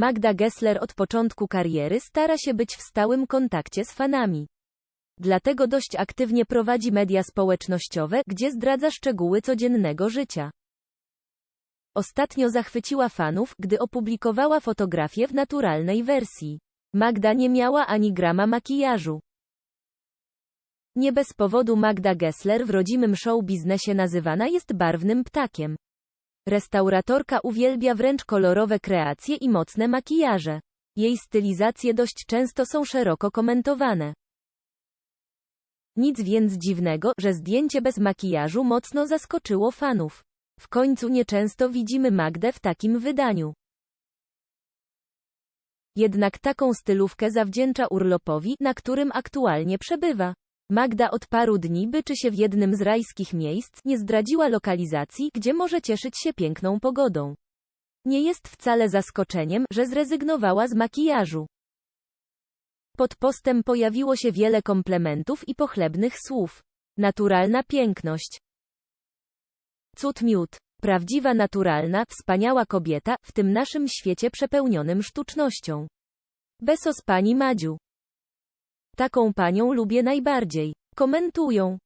Magda Gessler od początku kariery stara się być w stałym kontakcie z fanami. Dlatego dość aktywnie prowadzi media społecznościowe, gdzie zdradza szczegóły codziennego życia. Ostatnio zachwyciła fanów, gdy opublikowała fotografię w naturalnej wersji. Magda nie miała ani grama makijażu. Nie bez powodu Magda Gessler w rodzimym show biznesie nazywana jest barwnym ptakiem. Restauratorka uwielbia wręcz kolorowe kreacje i mocne makijaże. Jej stylizacje dość często są szeroko komentowane. Nic więc dziwnego, że zdjęcie bez makijażu mocno zaskoczyło fanów. W końcu nieczęsto widzimy Magdę w takim wydaniu. Jednak taką stylówkę zawdzięcza urlopowi, na którym aktualnie przebywa. Magda od paru dni byczy się w jednym z rajskich miejsc, nie zdradziła lokalizacji, gdzie może cieszyć się piękną pogodą. Nie jest wcale zaskoczeniem, że zrezygnowała z makijażu. Pod postem pojawiło się wiele komplementów i pochlebnych słów. Naturalna piękność. Cud miód. Prawdziwa naturalna, wspaniała kobieta, w tym naszym świecie przepełnionym sztucznością. Besos pani Madziu. Taką panią lubię najbardziej. Komentują.